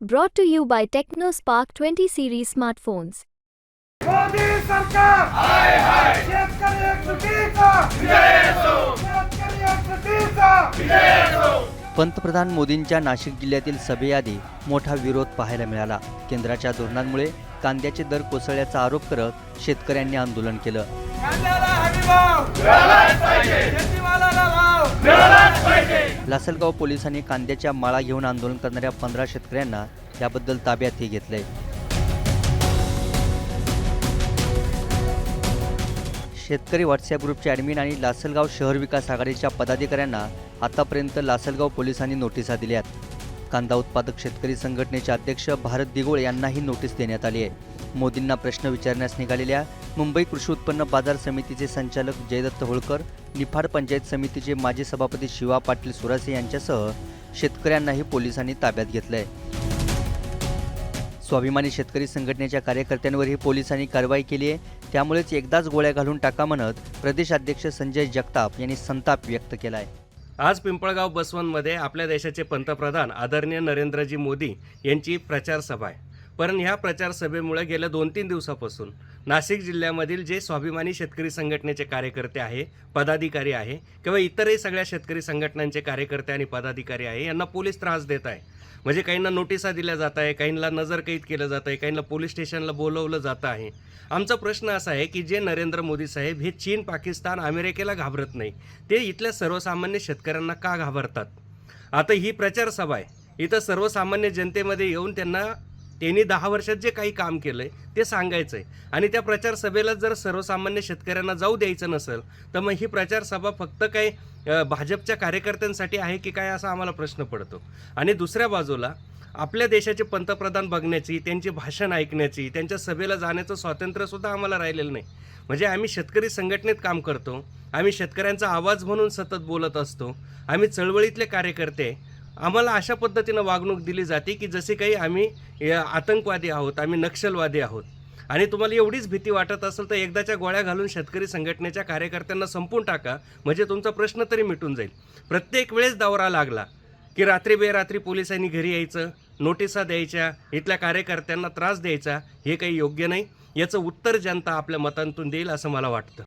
Brought to you by TechnoSpark 20 series smartphones. Modi सरकार! हाय हाय! शेतकरी एकजुटीचा शेतकरी एकजुटीचा पंतप्रधान मोदींच्या नाशिक जिल्ह्यातील सभेआधी मोठा विरोध पाहायला मिळाला. केंद्राच्या धोरणांमुळे कांद्याचे दर कोसळल्याचा आरोप करत शेतकऱ्यांनी आंदोलन केलं. कांद्याला हमी भाव! मिळालाच पाहिजे. शेतीमालाला भाव! मिळालाच पाहिजे लासलगाव पोलिसांनी कांद्याच्या माळा घेऊन आंदोलन करणाऱ्या पंधरा शेतकऱ्यांना याबद्दल ताब्यातही घेतलंय. शेतकरी व्हॉट्सअप ग्रुपचे ॲडमिन आणि लासलगाव शहर विकास आघाडीच्या पदाधिकाऱ्यांना आतापर्यंत लासलगाव पोलिसांनी नोटिसा दिल्यात. कांदा उत्पादक शेतकरी संघटनेचे अध्यक्ष भारत दिगोळ यांनाही नोटीस देण्यात आली आहे. मोदींना प्रश्न विचारण्यास निघालेल्या मुंबई कृषी उत्पन्न बाजार समितीचे संचालक जयदत्त होळकर निफाड पंचायत समितीचे माजी सभापती शिवा पाटील सुरासे यांच्यासह शेतकऱ्यांनाही पोलिसांनी ताब्यात घेतलंय. स्वाभिमानी शेतकरी संघटनेच्या कार्यकर्त्यांवरही पोलिसांनी कारवाई केली आहे. त्यामुळेच एकदाच गोळ्या घालून टाका म्हणत प्रदेशाध्यक्ष संजय जगताप यांनी संताप व्यक्त केला आहे आज पिंपळगाव बसवनमध्ये आपल्या देशाचे पंतप्रधान आदरणीय नरेंद्रजी मोदी यांची प्रचार सभा आहे. पण ह्या प्रचार सभेमुळे गेल्या दोन तीन दिवसापासून नाशिक जिल्ह्यामधील जे स्वाभिमानी शेतकरी संघटनेचे कार्यकर्ते आहे पदाधिकारी आहे किंवा इतरही सगळ्या शेतकरी संघटनांचे कार्यकर्ते आणि पदाधिकारी आहे यांना पोलीस त्रास देत आहे. म्हणजे काहींना नोटिसा दिल्या जात आहे काहींना नजरकैद केलं जात आहे काहींना पोलीस स्टेशनला बोलवलं जात आहे. आमचा प्रश्न असा आहे की जे नरेंद्र मोदी साहेब हे चीन पाकिस्तान अमेरिकेला घाबरत नाही ते इथल्या सर्वसामान्य शेतकऱ्यांना का घाबरतात? आता ही प्रचार सभा आहे. इथं सर्वसामान्य जनतेमध्ये येऊन त्यांना त्यांनी दहा वर्षात जे काही काम केलं आहे ते सांगायचं आहे आणि त्या प्रचार सभेला जर सर्वसामान्य शेतकऱ्यांना जाऊ द्यायचं नसेल तर मग ही प्रचार सभा फक्त काही भाजपच्या कार्यकर्त्यांसाठी आहे की काय असा आम्हाला प्रश्न पडतो आणि दुसऱ्या बाजूला आपल्या देशाचे पंतप्रधान बघण्याची त्यांची भाषण ऐकण्याची त्यांच्या सभेला जाण्याचं स्वातंत्र्यसुद्धा आम्हाला राहिलेलं नाही म्हणजे आम्ही शेतकरी संघटनेत काम करतो आम्ही शेतकऱ्यांचा आवाज म्हणून सतत बोलत असतो आम्ही चळवळीतले कार्यकर्ते आहे. आम्हाला अशा पद्धतीनं वागणूक दिली जाते की जसे काही आम्ही आतंकवादी आहोत आम्ही नक्षलवादी आहोत. आणि तुम्हाला एवढीच भीती वाटत असेल तर एकदाच्या गोळ्या घालून शेतकरी संघटनेच्या कार्यकर्त्यांना संपून टाका म्हणजे तुमचा प्रश्न तरी मिटून जाईल. प्रत्येक वेळेस दौरा लागला की रात्री बेरात्री पोलिसांनी घरी यायचं नोटिसा द्यायच्या इथल्या कार्यकर्त्यांना त्रास द्यायचा हे काही योग्य नाही. याचं उत्तर जनता आपल्या मतांतून देईल असं मला वाटतं.